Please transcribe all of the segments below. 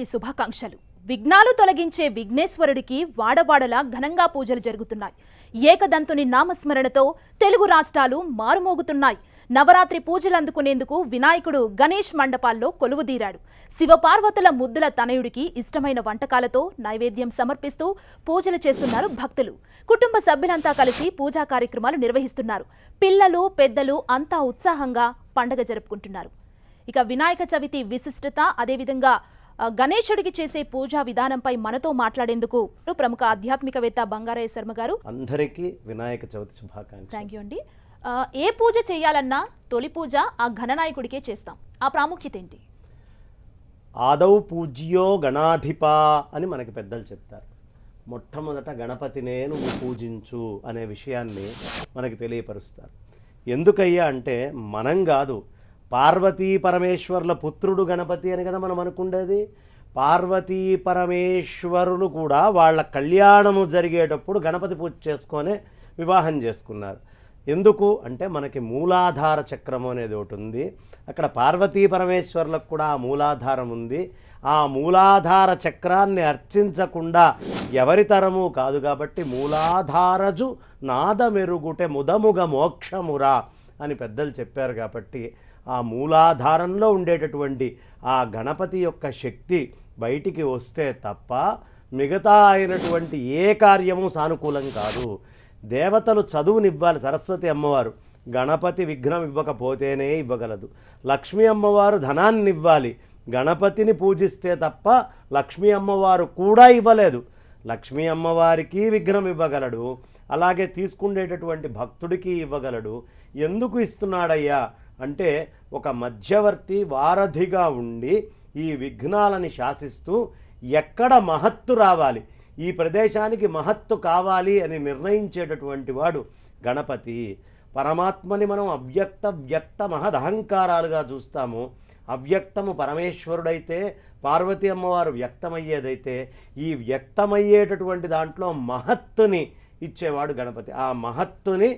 శుభాకాంక్షలు. విఘ్నాలు తొలగించే విఘ్నేశ్వరుడికి వాడవాడలా ఘనంగా పూజలు జరుగుతున్నాయి. ఏకదంతుని నామస్మరణతో తెలుగు రాష్ట్రాలు మారుమోగుతున్నాయి. నవరాత్రి పూజలు అందుకునేందుకు వినాయకుడు గణేష్ మండపాల్లో కొలువుదీరాడు శివపార్వతుల ముద్దుల తనయుడికి ఇష్టమైన వంటకాలతో నైవేద్యం సమర్పిస్తూ పూజలు చేస్తున్నారు భక్తులు. కుటుంబ సభ్యులంతా కలిసి పూజా కార్యక్రమాలు నిర్వహిస్తున్నారు. పిల్లలు పెద్దలు అంతా ఉత్సాహంగా పండగ జరుపుకుంటున్నారు. ఇక వినాయక చవితి విశిష్టత అదేవిధంగా గణేశుడికి చేసే పూజా విధానంపై మనతో మాట్లాడేందుకు ప్రముఖ ఆధ్యాత్మికవేత్త బంగారయ్య శర్మ గారు. అందరికీ వినాయక చవితి శుభాకాంక్షలు. థ్యాంక్ యూ అండి. ఏ పూజ చేయాలన్నా తొలి పూజ ఆ ఘననాయకుడికే చేస్తాం. ఆ ప్రాముఖ్యత ఏంటి? ఆదౌ పూజ్యో గణాధిప అని మనకి పెద్దలు చెప్తారు. మొట్టమొదట గణపతినే నువ్వు పూజించు అనే విషయాన్ని మనకి తెలియపరుస్తారు. ఎందుకయ్యా అంటే మనం కాదు పార్వతీ పరమేశ్వర్ల పుత్రుడు గణపతి అని కదా మనం అనుకుండేది. పార్వతీ పరమేశ్వరులు కూడా వాళ్ళ కళ్యాణము జరిగేటప్పుడు గణపతి పూజ చేసుకొనే వివాహం చేసుకున్నారు. ఎందుకు? అంటే మనకి మూలాధార చక్రము అనేది ఒకటి ఉంది. అక్కడ పార్వతీ పరమేశ్వర్లకు కూడా ఆ మూలాధారం ఉంది. ఆ మూలాధార చక్రాన్ని అర్చించకుండా ఎవరి తరము కాదు కాబట్టి మూలాధారజు నాదమెరుగుటే ముదముగ మోక్షమురా అని పెద్దలు చెప్పారు కాబట్టి ఆ మూలాధారంలో ఉండేటటువంటి ఆ గణపతి యొక్క శక్తి బయటికి వస్తే తప్ప మిగతా అయినటువంటి ఏ కార్యము సానుకూలం కాదు. దేవతలు చదువునివ్వాలి. సరస్వతి అమ్మవారు గణపతి విఘ్నం ఇవ్వకపోతేనే ఇవ్వగలదు. లక్ష్మీ అమ్మవారు ధనాన్ని ఇవ్వాలి. గణపతిని పూజిస్తే తప్ప లక్ష్మీ అమ్మవారు కూడా ఇవ్వలేదు. లక్ష్మీ అమ్మవారికి విఘ్నం ఇవ్వగలడు. అలాగే తీసుకుండేటటువంటి భక్తుడికి ఇవ్వగలడు. ఎందుకు ఇస్తున్నాడయ్యా? అంటే ఒక మధ్యవర్తి వారధిగా ఉండి ఈ విఘ్నాలని శాసిస్తూ ఎక్కడ మహత్తు రావాలి? ఈ ప్రదేశానికి మహత్తు కావాలి అని నిర్ణయించేటటువంటి వాడు గణపతి. పరమాత్మని మనం అవ్యక్త వ్యక్త మహదహంకారాలుగా చూస్తాము. అవ్యక్తము పరమేశ్వరుడైతే పార్వతి అమ్మవారు వ్యక్తమయ్యేదైతే ఈ వ్యక్తమయ్యేటటువంటి దాంట్లో మహత్తుని ఇచ్చేవాడు గణపతి. ఆ మహత్తుని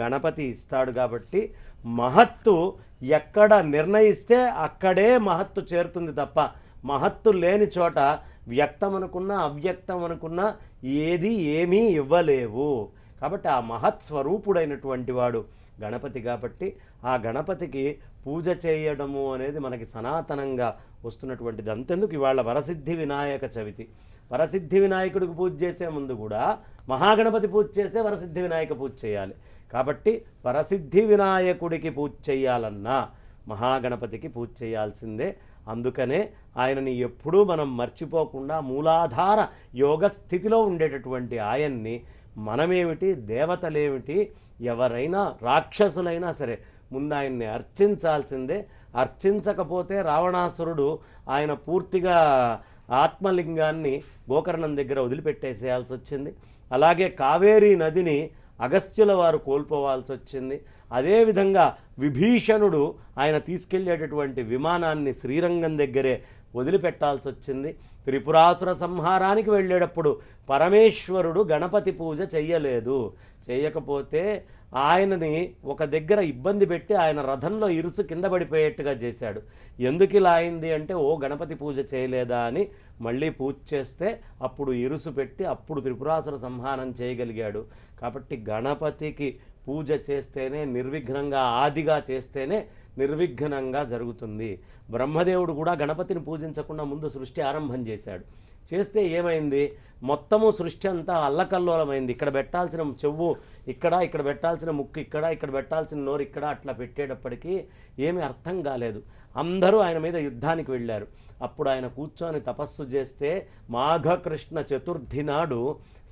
గణపతి ఇస్తాడు కాబట్టి మహత్తు ఎక్కడ నిర్ణయిస్తే అక్కడే మహత్తు చేరుతుంది తప్ప మహత్తు లేని చోట వ్యక్తం అనుకున్నా అవ్యక్తం అనుకున్నా ఏది ఏమీ ఇవ్వలేవు. కాబట్టి ఆ మహత్ స్వరూపుడైనటువంటి వాడు గణపతి కాబట్టి ఆ గణపతికి పూజ చేయడము అనేది మనకి సనాతనంగా వస్తున్నటువంటిది. అంతెందుకు ఇవాళ వరసిద్ధి వినాయక చవితి. వరసిద్ధి వినాయకుడికి పూజ చేసే ముందు కూడా మహాగణపతి పూజ చేసే వరసిద్ధి వినాయక పూజ చేయాలి. కాబట్టి పరసిద్ధి వినాయకుడికి పూజ చేయాలన్నా మహాగణపతికి పూజ చేయాల్సిందే. అందుకనే ఆయనని ఎప్పుడూ మనం మర్చిపోకుండా మూలాధార యోగ స్థితిలో ఉండేటటువంటి ఆయన్ని మనమేమిటి దేవతలేమిటి ఎవరైనా రాక్షసులైనా సరే ముందు ఆయన్ని అర్చించాల్సిందే. అర్చించకపోతే రావణాసురుడు ఆయన పూర్తిగా ఆత్మలింగాన్ని గోకర్ణం దగ్గర వదిలిపెట్టేసేయాల్సి వచ్చింది. అలాగే కావేరీ నదిని అగస్త్యుల వారు కోల్పోవాల్సి వచ్చింది అదేవిధంగా విభీషణుడు ఆయన తీసుకెళ్ళేటటువంటి విమానాన్ని శ్రీరంగం దగ్గరే వదిలిపెట్టాల్సి వచ్చింది త్రిపురాసుర సంహారానికి వెళ్ళేటప్పుడు పరమేశ్వరుడు గణపతి పూజ చెయ్యలేదు. చేయకపోతే ఆయనని ఒక దగ్గర ఇబ్బంది పెట్టి ఆయన రథంలో ఇరుసు కింద పడిపోయేట్టుగా చేశాడు. ఎందుకు ఇలా అయింది అంటే ఓ గణపతి పూజ చేయలేదా అని మళ్ళీ పూజ చేస్తే అప్పుడు ఇరుసు పెట్టి అప్పుడు త్రిపురాసుర సంహానం చేయగలిగాడు. కాబట్టి గణపతికి పూజ చేస్తేనే నిర్విఘ్నంగా ఆదిగా చేస్తేనే నిర్విఘ్నంగా జరుగుతుంది. బ్రహ్మదేవుడు కూడా గణపతిని పూజించకుండా ముందు సృష్టి ఆరంభం చేశాడు. చేస్తే ఏమైంది? మొత్తము సృష్టి అంతా అల్లకల్లోలమైంది. ఇక్కడ పెట్టాల్సిన చెవు ఇక్కడ ఇక్కడ పెట్టాల్సిన ముక్కు ఇక్కడ ఇక్కడ పెట్టాల్సిన నోరు ఇక్కడ అట్లా పెట్టేటప్పటికీ ఏమీ అర్థం కాలేదు. అందరూ ఆయన మీద యుద్ధానికి వెళ్ళారు. అప్పుడు ఆయన కూర్చొని తపస్సు చేస్తే మాఘకృష్ణ చతుర్థి నాడు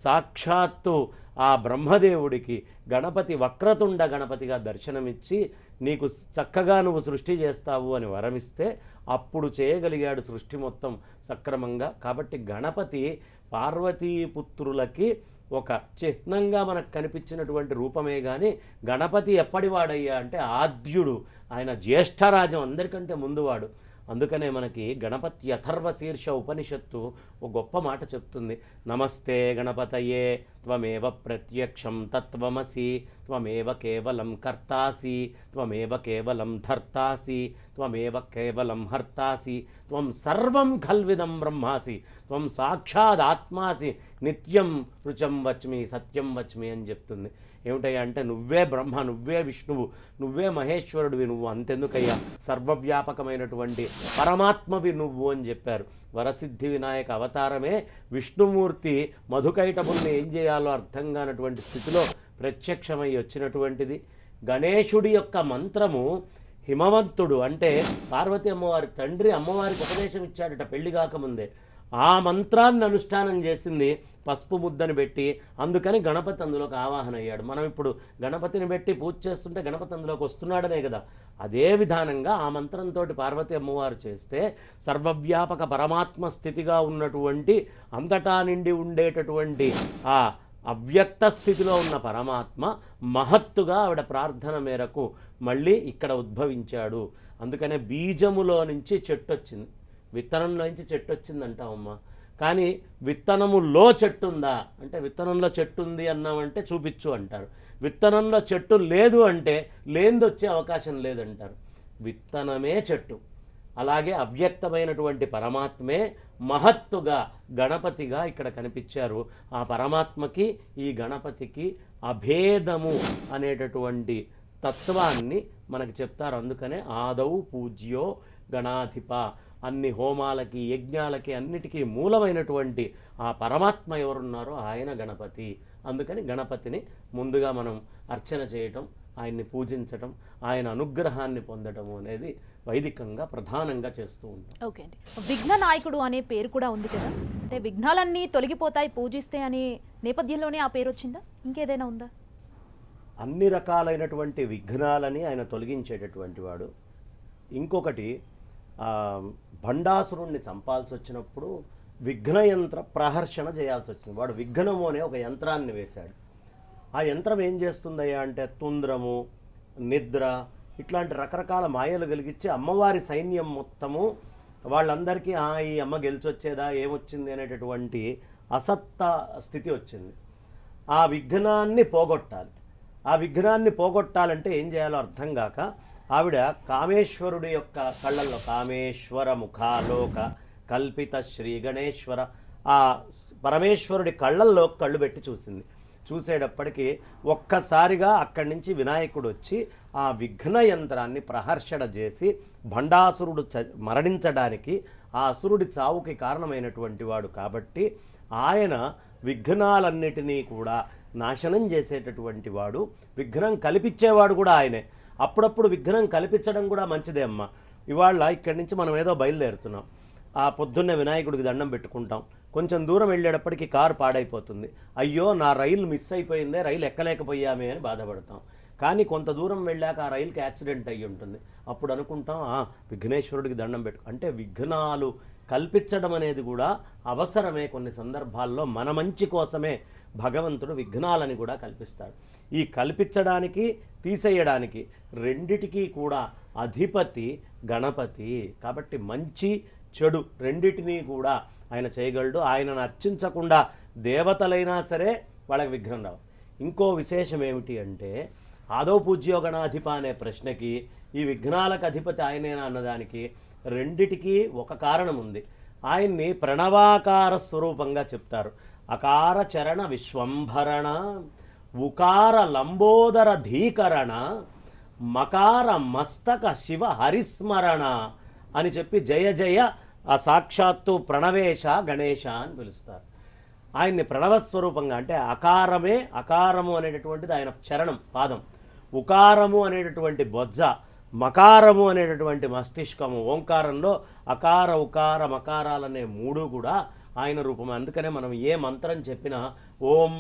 సాక్షాత్తు ఆ బ్రహ్మదేవుడికి గణపతి వక్రతుండ గణపతిగా దర్శనమిచ్చి నీకు చక్కగా నువ్వు సృష్టి చేస్తావు అని వరమిస్తే అప్పుడు చేయగలిగాడు సృష్టి మొత్తం సక్రమంగా. కాబట్టి గణపతి పార్వతీపుత్రులకి ఒక చిహ్నంగా మనకు కనిపించినటువంటి రూపమే కానీ గణపతి ఎప్పటివాడయ్యా అంటే ఆద్యుడు. ఆయన జ్యేష్ఠరాజం అందరికంటే ముందువాడు. అందుకనే మనకి గణపతి అథర్వ శీర్ష ఉపనిషత్తు ఒక గొప్ప మాట చెప్తుంది. నమస్తే గణపతయే త్వమేవ ప్రత్యక్షం తత్వమసి త్వమేవ కేవలం కర్తాసి త్వమేవ కేవలం ధర్తాసి త్వమేవ కేవలం హర్తాసి త్వం సర్వం ఖల్విదం బ్రహ్మాసి త్వం సాక్షాత్ ఆత్మాసి నిత్యం రుచం వచ్మి సత్యం వచ్మి అని చెప్తుంది. ఏమిటయ్యా అంటే నువ్వే బ్రహ్మ నువ్వే విష్ణువు నువ్వే మహేశ్వరుడివి నువ్వు అంతెందుకయ్యా? సర్వవ్యాపకమైనటువంటి పరమాత్మవి నువ్వు అని చెప్పారు. వరసిద్ధి వినాయక అవతారమే విష్ణుమూర్తి మధుకైటముల్ని ఏం చేయాలో అర్థం కానటువంటి స్థితిలో ప్రత్యక్షమై వచ్చినటువంటిది. గణేశుడి యొక్క మంత్రము హిమవంతుడు అంటే పార్వతి అమ్మవారి తండ్రి అమ్మవారికి ఉపదేశం ఇచ్చాడట పెళ్ళి కాకముందే. ఆ మంత్రాన్ని అనుష్ఠానం చేసింది పసుపు ముద్దని పెట్టి అందుకని గణపతి అందులోకి ఆవాహన అయ్యాడు. మనం ఇప్పుడు గణపతిని పెట్టి పూజ చేస్తుంటే గణపతి అందులోకి వస్తున్నాడనే కదా. అదే విధానంగా ఆ మంత్రంతో పార్వతి అమ్మవారు చేస్తే సర్వవ్యాపక పరమాత్మ స్థితిగా ఉన్నటువంటి అంతటా నిండి ఉండేటటువంటి ఆ అవ్యక్త స్థితిలో ఉన్న పరమాత్మ మహత్తుగా ఆవిడ ప్రార్థన మేరకు మళ్ళీ ఇక్కడ ఉద్భవించాడు. అందుకనే బీజములో నుంచి చెట్టు వచ్చింది. విత్తనంలోంచి చెట్టు వచ్చిందంటావమ్మా కానీ విత్తనములో చెట్టు ఉందా అంటే విత్తనంలో చెట్టు ఉంది అన్నామంటే చూపించు అంటారు. విత్తనంలో చెట్టు లేదు అంటే లేనిది వచ్చే అవకాశం లేదంటారు. విత్తనమే చెట్టు. అలాగే అవ్యక్తమైనటువంటి పరమాత్మే మహత్తుగా గణపతిగా ఇక్కడ కనిపించారు. ఆ పరమాత్మకి ఈ గణపతికి అభేదము అనేటటువంటి తత్వాన్ని మనకు చెప్తారు. అందుకనే ఆదౌ పూజ్యో గణాధిప అన్ని హోమాలకి యజ్ఞాలకి అన్నిటికీ మూలమైనటువంటి ఆ పరమాత్మ ఎవరున్నారో ఆయన గణపతి. అందుకని గణపతిని ముందుగా మనం అర్చన చేయటం ఆయన్ని పూజించటం ఆయన అనుగ్రహాన్ని పొందటము అనేది వైదికంగా ప్రధానంగా చేస్తూ ఉంటాం. ఓకే అండి. విఘ్న నాయకుడు అనే పేరు కూడా ఉంది కదా. అంటే విఘ్నాలన్నీ తొలగిపోతాయి పూజిస్తే అనే నేపథ్యంలోనే ఆ పేరు వచ్చిందా? ఇంకేదైనా ఉందా? అన్ని రకాలైనటువంటి విఘ్నాలని ఆయన తొలగించేటటువంటి వాడు. ఇంకొకటి భండాసురుణ్ణి చంపాల్సి వచ్చినప్పుడు విఘ్నయంత్ర ప్రహర్షణ చేయాల్సి వచ్చింది వాడు విఘ్నము అనే ఒక యంత్రాన్ని వేశాడు. ఆ యంత్రం ఏం చేస్తుందయ్యా అంటే తుంద్రము నిద్ర ఇట్లాంటి రకరకాల మాయలు కలిగించి అమ్మవారి సైన్యం మొత్తము వాళ్ళందరికీ "ఆ, ఈ అమ్మ గెలిచొచ్చేదా? ఏమొచ్చింది? అనేటటువంటి అసత్త స్థితి వచ్చింది. ఆ విఘ్నాన్ని పోగొట్టాలి. ఆ విఘ్నాన్ని పోగొట్టాలంటే ఏం చేయాలో అర్థం కాక ఆవిడ కామేశ్వరుడి యొక్క కళ్ళల్లో కామేశ్వర ముఖాలోక కల్పిత శ్రీ గణేశ్వర ఆ పరమేశ్వరుడి కళ్ళల్లో కళ్ళు పెట్టి చూసింది. చూసేటప్పటికీ ఒక్కసారిగా అక్కడి నుంచి వినాయకుడు వచ్చి ఆ విఘ్న యంత్రాన్ని ప్రహర్షణ చేసి భండాసురుడు చ మరణించడానికి ఆ అసురుడి చావుకి కారణమైనటువంటి వాడు కాబట్టి ఆయన విఘ్నాలన్నిటినీ కూడా నాశనం చేసేటటువంటి వాడు విఘ్నం కల్పించేవాడు కూడా ఆయనే. అప్పుడప్పుడు విఘ్నం కల్పించడం కూడా మంచిదే అమ్మ. ఇవాళ ఇక్కడి నుంచి మనం ఏదో బయలుదేరుతున్నాం. ఆ పొద్దున్నే వినాయకుడికి దండం పెట్టుకుంటాం. కొంచెం దూరం వెళ్ళేటప్పటికి కారు పాడైపోతుంది. అయ్యో నా రైలు మిస్ అయిపోయిందే రైలు ఎక్కలేకపోయామే అని బాధపడతాం. కానీ కొంత దూరం వెళ్ళాక ఆ రైలుకి యాక్సిడెంట్ అయ్యి ఉంటుంది. అప్పుడు అనుకుంటాం "ఆ, విఘ్నేశ్వరుడికి దండం పెట్టు. అంటే విఘ్నాలు కల్పించడం అనేది కూడా అవసరమే కొన్ని సందర్భాల్లో. మన మంచి కోసమే భగవంతుడు విఘ్నాలని కూడా కల్పిస్తాడు. ఈ కల్పించడానికి తీసేయడానికి రెండిటికీ కూడా అధిపతి గణపతి. కాబట్టి మంచి చెడు రెండిటినీ కూడా ఆయన చేయగలడు. ఆయనను అర్చించకుండా దేవతలైనా సరే వాళ్ళకి విఘ్నం రావు. ఇంకో విశేషం ఏమిటి అంటే ఆదో పూజ్యో గణాధిప అనే ప్రశ్నకి ఈ విఘ్నాలకు అధిపతి ఆయనేనా అన్నదానికి రెండిటికీ ఒక కారణం ఉంది. ఆయన్ని ప్రణవాకార స్వరూపంగా చెప్తారు. అకార చరణ విశ్వంభరణ. ఉకార లంబోదర ధీకరణ మకార మస్తక శివ హరిస్మరణ అని చెప్పి జయ జయ ఆ సాక్షాత్తు ప్రణవేశ గణేశ అని పిలుస్తారు. ఆయన్ని ప్రణవస్వరూపంగా అంటే అకారమే అకారము అనేటటువంటిది ఆయన చరణం పాదం. ఉకారము అనేటటువంటి బొజ్జ మకారము అనేటటువంటి మస్తిష్కము ఓంకారంలో అకార ఉకార మకారాలనే మూడు కూడా ఆయన రూపం అందుకనే మనం ఏ మంత్రం చెప్పినా ఓం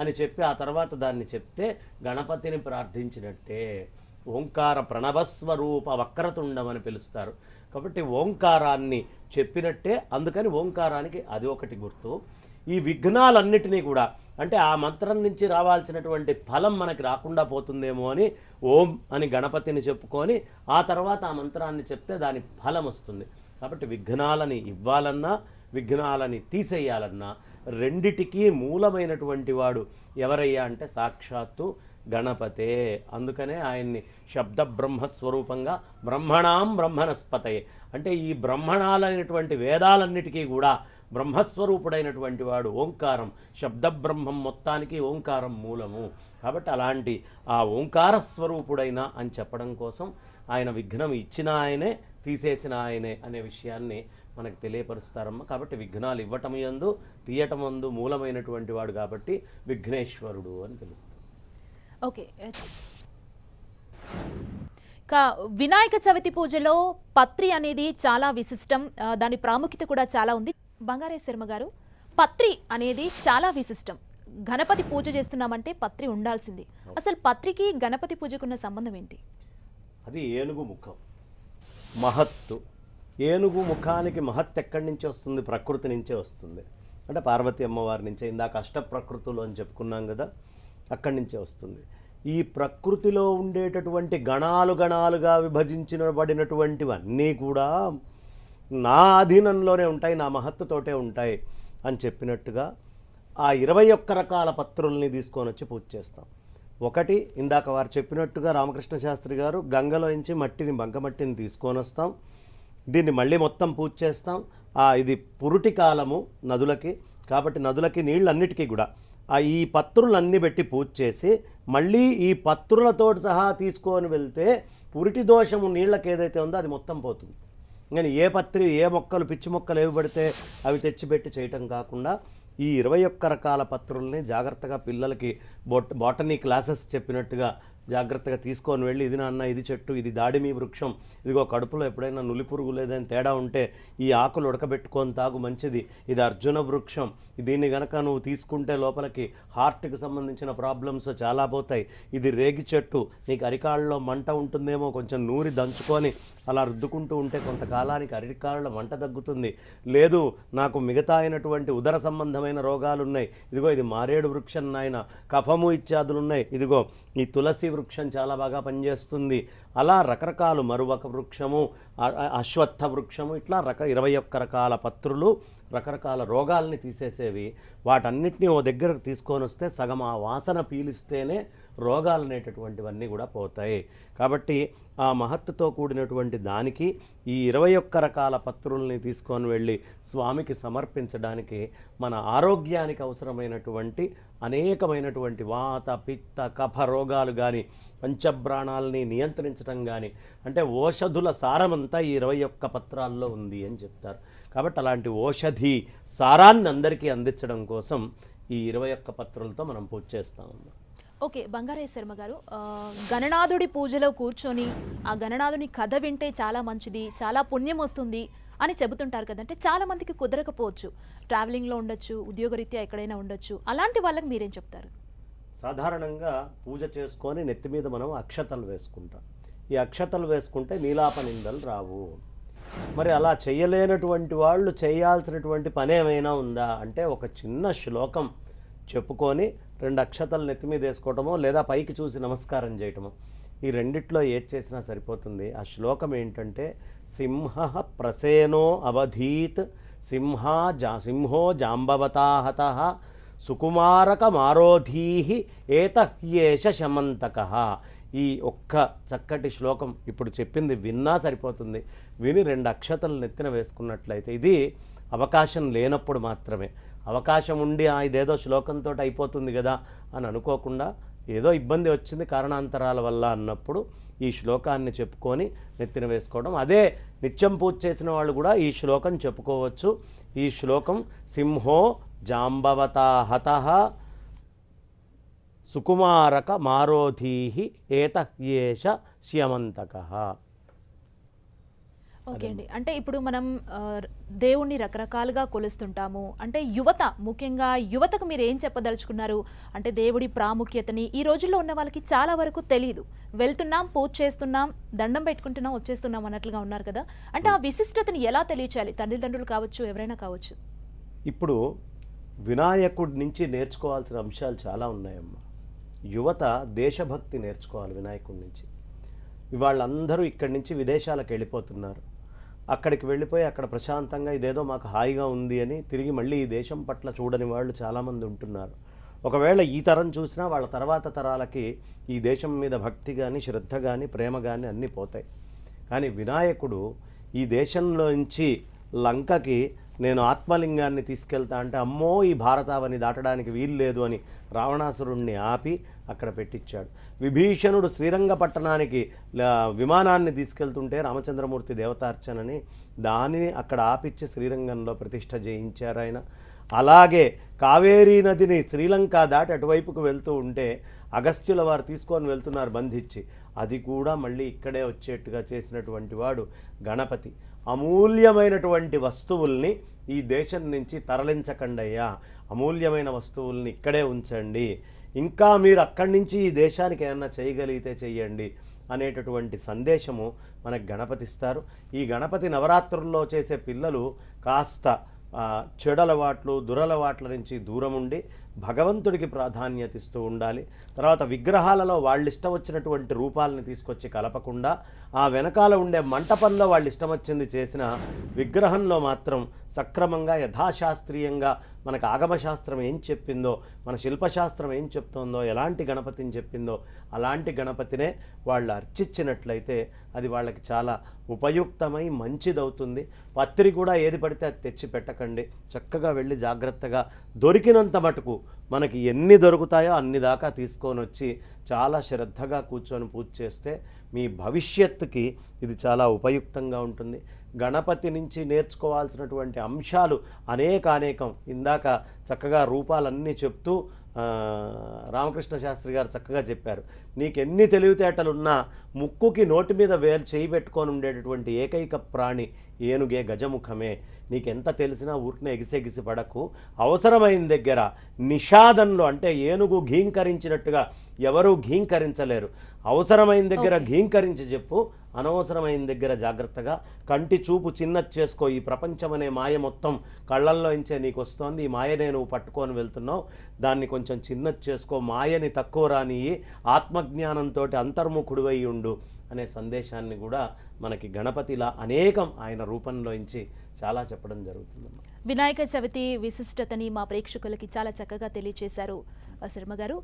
అని చెప్పి ఆ తర్వాత దాన్ని చెప్తే గణపతిని ప్రార్థించినట్టే. ఓంకార ప్రణవస్వరూప వక్రతుండం అని పిలుస్తారు. కాబట్టి ఓంకారాన్ని చెప్పినట్టే అందుకని ఓంకారానికి అది ఒకటి గుర్తు. ఈ విఘ్నాలన్నిటినీ కూడా అంటే ఆ మంత్రం నుంచి రావాల్సినటువంటి ఫలం మనకి రాకుండా పోతుందేమో అని ఓం అని గణపతిని చెప్పుకొని ఆ తర్వాత ఆ మంత్రాన్ని చెప్తే దాని ఫలం వస్తుంది. కాబట్టి విఘ్నాలని ఇవ్వాలన్నా విఘ్నాలని తీసేయాలన్నా రెండిటికి మూలమైనటువంటి వాడు ఎవరయ్యా అంటే సాక్షాత్తు గణపతే. అందుకనే ఆయన్ని శబ్ద బ్రహ్మస్వరూపంగా బ్రహ్మణాం బ్రహ్మణస్పతయే అంటే ఈ బ్రహ్మణాలైనటువంటి వేదాలన్నిటికీ కూడా బ్రహ్మస్వరూపుడైనటువంటి వాడు ఓంకారం శబ్ద బ్రహ్మం మొత్తానికి ఓంకారం మూలము. కాబట్టి అలాంటి ఆ ఓంకార స్వరూపుడైన అని చెప్పడం కోసం ఆయన విఘ్నం ఇచ్చిన ఆయనే తీసేసిన ఆయనే అనే విషయాన్ని మనకు తెలియపరుస్తారమ్మ. కాబట్టి విఘ్నాలు ఇవ్వటం యందు తీయటం అందు మూలమైనటువంటి వాడు కాబట్టి విఘ్నేశ్వరుడు అని తెలుస్తుంది. ఓకే వినాయక చవితి పూజలో పత్రి అనేది చాలా విశిష్టం. దాని ప్రాముఖ్యత కూడా చాలా ఉంది. బంగారే శర్మ గారు పత్రి అనేది చాలా విశిష్టం. గణపతి పూజ చేస్తున్నామంటే పత్రి ఉండాల్సింది. అసలు పత్రికి గణపతి పూజకున్న సంబంధం ఏంటి? అది ఏనుగు ముఖం. మహత్తు. ఏనుగు ముఖానికి మహత్ ఎక్కడి నుంచి వస్తుంది? ప్రకృతి నుంచే వస్తుంది. అంటే పార్వతి అమ్మవారి నుంచే. ఇందాక అష్ట ప్రకృతులు అని చెప్పుకున్నాం కదా అక్కడి నుంచే వస్తుంది. ఈ ప్రకృతిలో ఉండేటటువంటి గణాలు గణాలుగా విభజించబడినటువంటివన్నీ కూడా నా అధీనంలోనే ఉంటాయి నా మహత్తుతోటే ఉంటాయి అని చెప్పినట్టుగా ఆ ఇరవై ఒక్క రకాల పత్రుల్ని తీసుకొని వచ్చి పూజ చేస్తాం. ఒకటి ఇందాక వారు చెప్పినట్టుగా రామకృష్ణ శాస్త్రి గారు గంగలోంచి మట్టిని బంకమట్టిని తీసుకొని వస్తాం. దీన్ని మళ్ళీ మొత్తం పూజ చేస్తాం. ఇది పురుటి కాలము నదులకి. కాబట్టి నదులకి నీళ్ళన్నిటికీ కూడా ఈ పత్రులన్నీ పెట్టి పూజ చేసి మళ్ళీ ఈ పత్రులతో సహా తీసుకొని వెళ్తే పురిటి దోషము నీళ్ళకి ఏదైతే ఉందో అది మొత్తం పోతుంది. కానీ ఏ పత్రి ఏ మొక్కలు పిచ్చి మొక్కలు ఏవి పడితే అవి తెచ్చిపెట్టి చేయటం కాకుండా ఈ ఇరవై ఒక్క రకాల పత్రుల్ని జాగ్రత్తగా పిల్లలకి బొట్ బాటనీ క్లాసెస్ చెప్పినట్టుగా జాగ్రత్తగా తీసుకొని వెళ్ళి ఇది నాన్న ఇది చెట్టు ఇది దాడిమి వృక్షం. ఇదిగో కడుపులో ఎప్పుడైనా నులి పురుగు లేదని తేడా ఉంటే ఈ ఆకులు ఉడకబెట్టుకొని తాగు మంచిది. ఇది అర్జున వృక్షం. దీన్ని గనక నువ్వు తీసుకుంటే లోపలికి హార్ట్కి సంబంధించిన ప్రాబ్లమ్స్ చాలా పోతాయి. ఇది రేగి చెట్టు. నీకు అరికాళ్ళలో మంట ఉంటుందేమో కొంచెం నూరి దంచుకొని అలా రుద్దుకుంటూ ఉంటే కొంతకాలానికి అరికాళ్ళ మంట తగ్గుతుంది. లేదు నాకు మిగతా అయినటువంటి ఉదర సంబంధమైన రోగాలు ఉన్నాయి ఇదిగో ఇది మారేడు వృక్షం నాయన. కఫము ఇత్యాదులు ఉన్నాయి ఇదిగో ఈ తులసి వృక్షం చాలా బాగా పనిచేస్తుంది. అలా రకరకాలు మరువక వృక్షము అశ్వత్థ వృక్షము ఇట్లా రక ఇరవై ఒక్క రకాల పత్రులు రకరకాల రోగాల్ని తీసేసేవి. వాటన్నిటిని ఓ దగ్గరకు తీసుకొని వస్తే సగం ఆ వాసన పీలిస్తేనే రోగాలు అనేటటువంటివన్నీ కూడా పోతాయి. కాబట్టి ఆ మహత్తుతో కూడినటువంటి దానికి ఈ ఇరవై ఒక్క రకాల పత్రుల్ని తీసుకొని వెళ్ళి స్వామికి సమర్పించడానికి మన ఆరోగ్యానికి అవసరమైనటువంటి అనేకమైనటువంటి వాత పిత్త కఫ రోగాలు కానీ పంచబ్రాణాలని నియంత్రించడం కానీ అంటే ఓషధుల సారమంతా ఈ ఇరవై ఒక్క పత్రాల్లో ఉంది అని చెప్తారు. కాబట్టి అలాంటి ఓషధి సారాన్ని అందరికీ అందించడం కోసం ఈ ఇరవై ఒక్క పత్రులతో మనం పూజ చేస్తామమ్మా ఓకే బంగారయ్య శర్మ గారు గణనాథుడి పూజలో కూర్చొని ఆ గణనాథుని కథ వింటే చాలా మంచిది చాలా పుణ్యం వస్తుంది అని చెబుతుంటారు కదంటే చాలా మందికి కుదరకపోవచ్చు. ట్రావెలింగ్లో ఉండొచ్చు ఉద్యోగరీత్యా ఎక్కడైనా ఉండొచ్చు అలాంటి వాళ్ళకి మీరేం చెప్తారు? సాధారణంగా పూజ చేసుకొని నెత్తి మీద మనం అక్షతలు వేసుకుంటాం. ఈ అక్షతలు వేసుకుంటే నీలాప నిందలు రావు. మరి అలా చేయలేనటువంటి వాళ్ళు చేయాల్సినటువంటి పని ఏమైనా ఉందా? అంటే ఒక చిన్న శ్లోకం చెప్పుకొని రెండు అక్షతలు నెత్తి మీద వేసుకోవటమో లేదా పైకి చూసి నమస్కారం చేయటమో. ఈ రెండిట్లో ఏది చేసినా సరిపోతుంది. ఆ శ్లోకం ఏంటంటే సింహ ప్రసేనో అవధీత్ సింహ జా సింహో జాంబవతాహత సుకుమారక మారోధీహి ఏత శమంతక. ఈ ఒక్క చక్కటి శ్లోకం ఇప్పుడు చెప్పింది విన్నా సరిపోతుంది. విని రెండు అక్షతలు నెత్తిన వేసుకున్నట్లయితే ఇది అవకాశం లేనప్పుడు మాత్రమే. అవకాశం ఉండి "ఆ, ఇదేదో శ్లోకంతో అయిపోతుంది కదా అని అనుకోకుండా ఏదో ఇబ్బంది వచ్చింది కారణాంతరాల వల్ల అన్నప్పుడు ఈ శ్లోకాన్ని చెప్పుకొని నెత్తిన వేసుకోవడం. అదే నిత్యం పూజ చేసిన వాళ్ళు కూడా ఈ శ్లోకం చెప్పుకోవచ్చు. ఈ శ్లోకం సింహో జాంబవతాహత సుకుమారక మారోధీహి ఏత ఏష శ్యమంతక. ఓకే అండి. అంటే ఇప్పుడు మనం దేవుణ్ణి రకరకాలుగా కొలుస్తుంటాము. అంటే యువత ముఖ్యంగా యువతకు మీరు ఏం చెప్పదలుచుకున్నారు? అంటే దేవుడి ప్రాముఖ్యతని ఈ రోజుల్లో ఉన్న వాళ్ళకి చాలా వరకు తెలియదు వెళ్తున్నాం పూజ చేస్తున్నాం దండం పెట్టుకుంటున్నాం వచ్చేస్తున్నాం అన్నట్లుగా ఉన్నారు కదా. అంటే ఆ విశిష్టతని ఎలా తెలియచేయాలి? తల్లిదండ్రులు కావచ్చు ఎవరైనా కావచ్చు? ఇప్పుడు వినాయకుడి నుంచి నేర్చుకోవాల్సిన అంశాలు చాలా ఉన్నాయమ్మా. యువత దేశభక్తి నేర్చుకోవాలి వినాయకుడి నుంచి. ఇవాళ అందరూ ఇక్కడి నుంచి విదేశాలకు వెళ్ళిపోతున్నారు. అక్కడికి వెళ్ళిపోయి అక్కడ ప్రశాంతంగా ఇదేదో మాకు హాయిగా ఉంది అని తిరిగి మళ్ళీ ఈ దేశం పట్ల చూడని వాళ్ళు చాలామంది ఉంటున్నారు. ఒకవేళ ఈ తరం చూసినా వాళ్ళ తర్వాత తరాలకి ఈ దేశం మీద భక్తి కానీ శ్రద్ధ కానీ ప్రేమ కానీ అన్నీ పోతాయి. కానీ వినాయకుడు ఈ దేశంలోంచి లంకకి నేను ఆత్మలింగాన్ని తీసుకెళ్తా అంటే అమ్మో ఈ భారతావని దాటడానికి వీలు లేదు అని రావణాసురుణ్ణి ఆపి అక్కడ పెట్టించాడు. విభీషణుడు శ్రీరంగపట్టణానికి విమానాన్ని తీసుకెళ్తుంటే రామచంద్రమూర్తి దేవతార్చనని దానిని అక్కడ ఆపిచ్చి శ్రీరంగంలో ప్రతిష్ట చేయించారు ఆయన. అలాగే కావేరీ నదిని శ్రీలంక దాటి అటువైపుకు వెళ్తూ ఉంటే అగస్త్యుల వారు తీసుకొని వెళ్తున్నారు బంధించి. అది కూడా మళ్ళీ ఇక్కడే వచ్చేట్టుగా చేసినటువంటి వాడు గణపతి. అమూల్యమైనటువంటి వస్తువుల్ని ఈ దేశం నుంచి తరలించకండయ్యా. అమూల్యమైన వస్తువుల్ని ఇక్కడే ఉంచండి. ఇంకా మీరు అక్కడి నుంచి ఈ దేశానికి ఏమన్నా చేయగలిగితే చెయ్యండి అనేటటువంటి సందేశము మనకు గణపతిస్తారు. ఈ గణపతి నవరాత్రుల్లో చేసే పిల్లలు కాస్త చెడలవాట్లు దురలవాట్ల నుంచి దూరం ఉండి భగవంతుడికి ప్రాధాన్యత ఇస్తూ ఉండాలి. తర్వాత విగ్రహాలలో వాళ్ళు ఇష్టం వచ్చినటువంటి రూపాలని తీసుకొచ్చి కలపకుండా ఆ వెనకాల ఉండే మంటపంలో వాళ్ళు ఇష్టం వచ్చింది చేసిన విగ్రహంలో మాత్రం సక్రమంగా యథాశాస్త్రీయంగా మనకు ఆగమశాస్త్రం ఏం చెప్పిందో మన శిల్పశాస్త్రం ఏం చెప్తోందో ఎలాంటి గణపతిని చెప్పిందో అలాంటి గణపతినే వాళ్ళు అర్చించినట్లయితే అది వాళ్ళకి చాలా ఉపయుక్తమై మంచిదవుతుంది. పత్రి కూడా ఏది పడితే అది తెచ్చి పెట్టకండి. చక్కగా వెళ్ళి జాగ్రత్తగా దొరికినంత మటుకు మనకి ఎన్ని దొరుకుతాయో అన్ని దాకా తీసుకొని వచ్చి చాలా శ్రద్ధగా కూర్చొని పూజ చేస్తే మీ భవిష్యత్తుకి ఇది చాలా ఉపయుక్తంగా ఉంటుంది. గణపతి నుంచి నేర్చుకోవాల్సినటువంటి అంశాలు అనేక అనేకం ఇందాక చక్కగా రూపాలన్నీ చెప్తూ రామకృష్ణ శాస్త్రి గారు చక్కగా చెప్పారు. నీకు ఎన్ని తెలివితేటలున్నా ముక్కుకి నోటి మీద వేలు చేయి పెట్టుకొని ఉండేటటువంటి ఏకైక ప్రాణి ఏనుగే గజముఖమే. నీకెంత తెలిసినా ఊరికనే ఎగిసెగిసి పడకు. అవసరమైన దగ్గర నిషాదంలో అంటే ఏనుగు ఘీంకరించినట్టుగా ఎవరూ ఘీంకరించలేరు. అవసరమైన దగ్గర ఘీంకరించి చెప్పు. అనవసరమైన దగ్గర జాగ్రత్తగా కంటి చూపు చిన్నది చేసుకో. ఈ ప్రపంచం అనే మాయ మొత్తం కళ్ళల్లో ఇంచే నీకు వస్తోంది ఈ మాయనే నువ్వు పట్టుకొని వెళ్తున్నావు. దాన్ని కొంచెం చిన్నది చేసుకో. మాయని తక్కువ రాని ఆత్మజ్ఞానంతో అంతర్ముఖుడివై ఉండు అనే సందేశాన్ని కూడా మనకి గణపతిలా అనేకం ఆయన రూపంలో ఇంచి చాలా చెప్పడం జరుగుతుంది వినాయక చవితి విశిష్టతని మా ప్రేక్షకులకి చాలా చక్కగా తెలియజేశారు శర్మ గారు